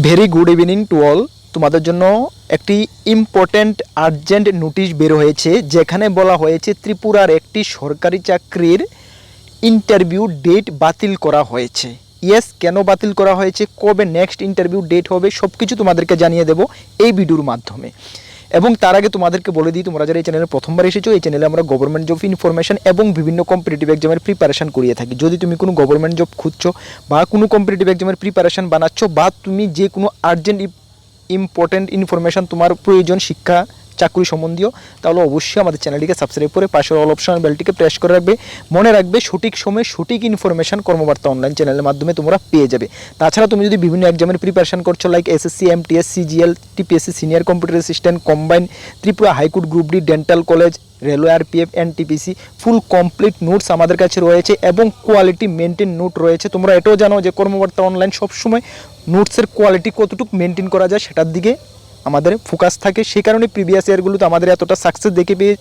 Very good evening to all তোমাদের জন্য একটি ইম্পর্ট্যান্ট আর্জেন্ট নোটিশ বের হয়েছে, যেখানে বলা হয়েছে ত্রিপুরার একটি সরকারি চাকরির ইন্টারভিউ ডেট বাতিল করা হয়েছে। ইয়েস কেন বাতিল করা হয়েছে? কবে নেক্সট ইন্টারভিউ ডেট হবে? সব কিছু তোমাদেরকে জানিয়ে দেব এই ভিডিওর মাধ্যমে। এবং তার আগে তোমাদেরকে বলে দিই, তোমরা যারা এই চ্যানেলে প্রথমবার এসেছ, এই চ্যানেলে আমরা গভর্নমেন্ট জব ইনফরমেশন এবং বিভিন্ন কম্পিটিটিভ এক্সামের প্রিপারেশন করিয়ে থাকি। যদি তুমি কোনো গভর্নমেন্ট জব খুঁজছো বা কোনো কম্পিটিটিভ এক্সামের প্রিপারেশন বানাচ্ছ বা তুমি যে কোনো আর্জেন্ট ইম্পর্টেন্ট ইনফরমেশন তোমার প্রয়োজন শিক্ষা চাকরি সম্বন্ধীয়, তাহলে অবশ্যই আমাদের চ্যানেলটিকে সাবস্ক্রাইব করে পাশের অল অপশন বেলটিকে প্রেস করে রাখবে। মনে রাখবে, সঠিক সময়ে সঠিক ইনফরমেশন কর্মবার্তা অনলাইন চ্যানেলের মাধ্যমে তোমরা পেয়ে যাবে। তাছাড়া তুমি যদি বিভিন্ন এক্সামের প্রিপারেশন করছ like SSC MTS CGL TPSC senior computer assistant combine Tripura high court group D dental college railway আর RPF NTPC full complete notes আমাদের কাছে রয়েছে এবং কোয়ালিটি মেনটেন নোট রয়েছে। তোমরা এটাও জানো যে কর্মবার্তা অনলাইন সবসময় নোটসের কোয়ালিটি কতটুকু মেনটেন করা যায়, সেটার দিকে আমাদের ফোকাস থাকে, সেই কারণে প্রিভিয়াস ইয়ারগুলোতে আমাদের এতটা সাকসেস দেখে পেয়ে,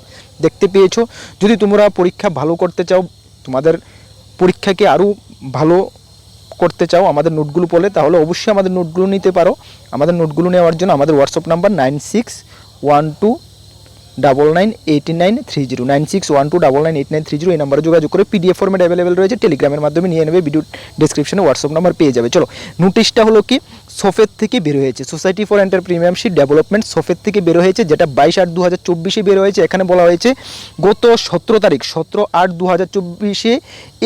দেখতে পেয়েছ। যদি তোমরা পরীক্ষা ভালো করতে চাও, তোমাদের পরীক্ষাকে আরও ভালো করতে চাও, আমাদের নোটগুলো পড়লে, তাহলে অবশ্যই আমাদের নোটগুলো নিতে পারো। আমাদের নোটগুলো নেওয়ার জন্য আমাদের WhatsApp number nine six one two double nine eighty nine three zero nine six one two double nine eight nine three zero এই নাম্বারে যোগাযোগ করে পিডিএফ ফর্মেট অ্যাভেলেবেল রয়েছে টেলিগ্রামের মাধ্যমে নিয়ে নেবে ভিডিও ডিসক্রিপশনে হোয়াটসঅ্যাপ নাম্বার পেয়ে যাবে। চলো নোটিশটা হলো কি সফেদ থেকে বের হয়েছে। Society for entrepreneurship development Safed থেকে বের হয়েছে, যেটা বাইশ আট দু হাজার চব্বিশে বের হয়েছে। এখানে বলা হয়েছে, গত সতেরো তারিখ, সতেরো আট দু হাজার চব্বিশে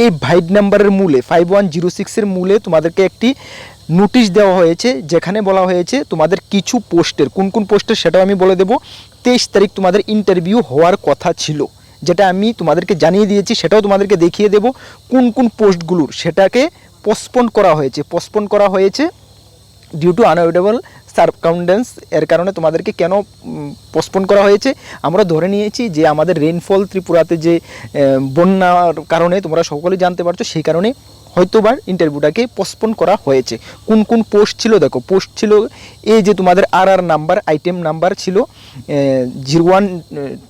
এই ভাইড নাম্বারের মূলে ফাইভ ওয়ান জিরো সিক্সের মূলে তোমাদেরকে একটি নোটিশ দেওয়া হয়েছে, যেখানে বলা হয়েছে তোমাদের কিছু পোস্টের, কোন কোন পোস্টের সেটাও আমি বলে দেবো। তেইশ তারিখ তোমাদের ইন্টারভিউ হওয়ার কথা ছিল, যেটা আমি তোমাদেরকে জানিয়ে দিয়েছি, সেটাও তোমাদেরকে দেখিয়ে দেব। কোন কোন পোস্টগুলোর সেটাকে পোস্টপোন করা হয়েছে পোস্টপোন করা হয়েছে ডিউ টু আনএভেলেবল সার্কাউন্ডেন্স এর কারণে তোমাদেরকে কেন পোস্টপোন করা হয়েছে? আমরা ধরে নিয়েছি যে আমাদের রেইনফল ত্রিপুরাতে যে বন্যার কারণে তোমরা সকলেই জানতে পারছ, সেই কারণে হয়তোবার ইন্টারভিউটাকে পোস্টপোন করা হয়েছে। কোন কোন পোস্ট ছিল? দেখো পোস্ট ছিল এই যে তোমাদের আর আর নাম্বার আইটেম নাম্বার ছিল zero one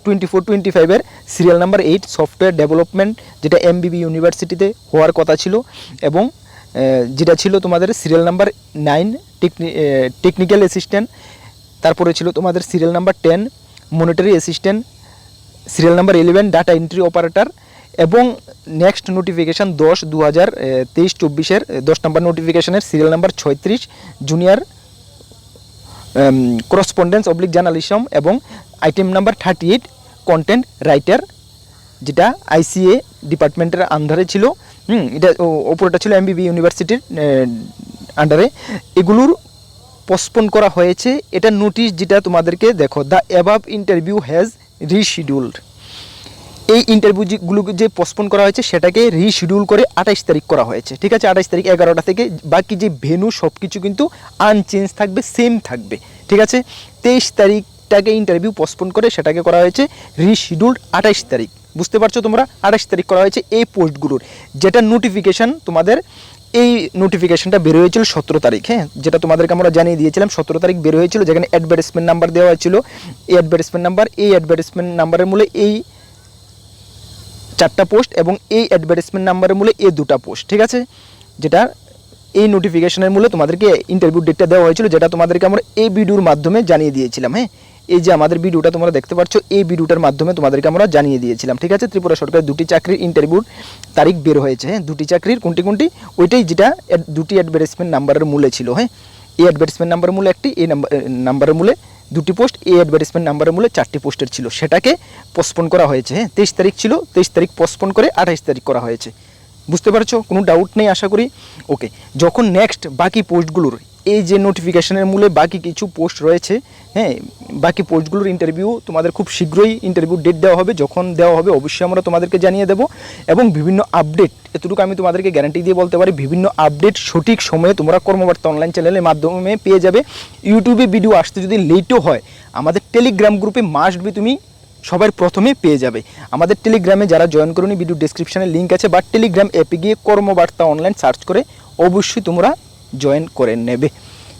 twenty four twenty ফাইভের serial number eight software development যেটা এমবিবি ইউনিভার্সিটিতে হওয়ার কথা ছিল, এবং যেটা ছিল তোমাদের serial number nine technical assistant তারপরে ছিল তোমাদের serial number ten monetary assistant serial number eleven data entry operator এবং নেক্সট নোটিফিকেশান দশ দু হাজার তেইশ, চব্বিশের দশ নম্বর নোটিফিকেশানের সিরিয়াল নাম্বার ছয়ত্রিশ জুনিয়র করসপন্ডেন্স অবলিক জার্নালিজম এবং item number thirty eight content writer যেটা আইসিএ ডিপার্টমেন্টের আন্ডারে ছিল। হুম, এটা ওপরটা ছিল এমবিবি ইউনিভার্সিটির আন্ডারে এগুলোর পোস্টপোন করা হয়েছে। এটা নোটিশ যেটা তোমাদেরকে দেখো the above interview has rescheduled এই ইন্টারভিউগুলো যে পোস্টপোন করা হয়েছে, সেটাকে রিশিডিউল করে আঠাইশ তারিখ করা হয়েছে। ঠিক আছে? আঠাইশ তারিখ এগারোটা থেকে বাকি যে ভেনু সব কিছু কিন্তু আনচেঞ্জ থাকবে সেম থাকবে। ঠিক আছে? তেইশ তারিখটাকে ইন্টারভিউ পোস্টপোন করে সেটাকে করা হয়েছে রিশিডিউলড আঠাইশ তারিখ। বুঝতে পারছ তোমরা? আঠাইশ তারিখ করা হয়েছে এই পোস্টগুলোর। যেটা নোটিফিকেশান তোমাদের, এই নোটিফিকেশানটা বের হয়েছিল সতেরো তারিখ হ্যাঁ? যেটা তোমাদেরকে আমরা জানিয়ে দিয়েছিলাম, সতেরো তারিখ বের হয়েছিল, যেখানে অ্যাডভার্টাইজমেন্ট নাম্বার দেওয়া হয়েছিল। এই অ্যাডভার্টাইজমেন্ট নাম্বার এই অ্যাডভার্টাইজমেন্ট নাম্বারের মূলে এই চারটা পোস্ট এবং এই অ্যাডভার্টাইজমেন্ট নাম্বারের মূলে এই দুটা পোস্ট, ঠিক আছে? যেটা এই নোটিফিকেশনের মূলে তোমাদেরকে ইন্টারভিউ ডেটটা দেওয়া হয়েছিল, যেটা তোমাদেরকে আমরা এই ভিডিওর মাধ্যমে জানিয়ে দিয়েছিলাম হ্যাঁ? এই যে আমাদের ভিডিওটা তোমরা দেখতে পাচ্ছ, এই ভিডিওটার মাধ্যমে তোমাদেরকে আমরা জানিয়ে দিয়েছিলাম, ঠিক আছে? ত্রিপুরা সরকারের দুটি চাকরির ইন্টারভিউর তারিখ বের হয়েছে হ্যাঁ? দুটি চাকরির কোনটি কোনটি? ওইটাই যেটা দুটি অ্যাডভার্টাইজমেন্ট নাম্বারের মূলে ছিল হ্যাঁ? এই অ্যাডভার্টাইজমেন্ট নাম্বারের মূলে একটি, এই নাম্বার নাম্বারের মূলে দুটি পোস্ট, এই অ্যাডভার্টিসমেন্ট নাম্বারের মূলে চারটি পোস্টের ছিল। সেটাকে পোস্টপোন করা হয়েছে হ্যাঁ? তেইশ তারিখ ছিল, তেইশ তারিখ পোস্টপোন করে আঠাইশ তারিখ করা হয়েছে। বুঝতে পারছ? কোনো ডাউট নেই, আশা করি? ওকে যখন নেক্সট বাকি পোস্টগুলোর এই যে নোটিফিকেশনের মূলে বাকি কিছু পোস্ট রয়েছে হ্যাঁ বাকি পোস্টগুলোর ইন্টারভিউ তোমাদের খুব শীঘ্রই ইন্টারভিউ ডেট দেওয়া হবে। যখন দেওয়া হবে, অবশ্যই আমরা তোমাদেরকে জানিয়ে দেবো। এবং বিভিন্ন আপডেট এতটুকু আমি তোমাদেরকে গ্যারান্টি দিয়ে বলতে পারি, বিভিন্ন আপডেট সঠিক সময়ে তোমরা কর্মবার্তা অনলাইন চ্যানেলের মাধ্যমে পেয়ে যাবে। ইউটিউবে ভিডিও আসতে যদি লেটও হয়, আমাদের টেলিগ্রাম গ্রুপে মাস্ট বি তুমি সবার প্রথমে পেয়ে যাবে। আমাদের টেলিগ্রামে যারা জয়েন করুনি ভিডিও ডিসক্রিপশানে লিঙ্ক আছে, বা টেলিগ্রাম অ্যাপে গিয়ে কর্মবার্তা অনলাইন সার্চ করে অবশ্যই তোমরা জয়েন করে নেবে।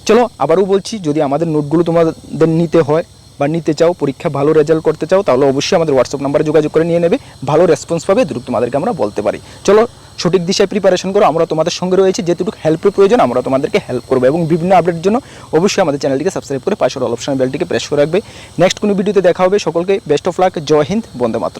চলো, আবারও বলছি, যদি আমাদের নোটগুলো তোমাদের নিতে হয়, বা নিতে চাও, পরীক্ষা ভালো রেজাল্ট করতে চাও, তাহলে অবশ্যই আমাদের হোয়াটসঅ্যাপ নাম্বারে যোগাযোগ করে নিয়ে নেবে। ভালো রেসপন্স পাবে দ্রুত তোমাদেরকে আমরা বলতে পারি। চলো সঠিক দিশায় প্রিপারেশন করো, আমরা তোমাদের সঙ্গে রয়েছি। যেটুকু হেল্পের প্রয়োজন, আমরা তোমাদেরকে হেল্প করব এবং বিভিন্ন আপডেটের জন্য অবশ্যই আমাদের চ্যানেলটিকে সাবস্ক্রাইব করে পাশের অল অপশন বেলটিকে প্রেস করে রাখবে। নেক্সট কোনো ভিডিওতে দেখা হবে। সকলকে বেস্ট অফ লাক জয় হিন্দ। বন্দে মাত্র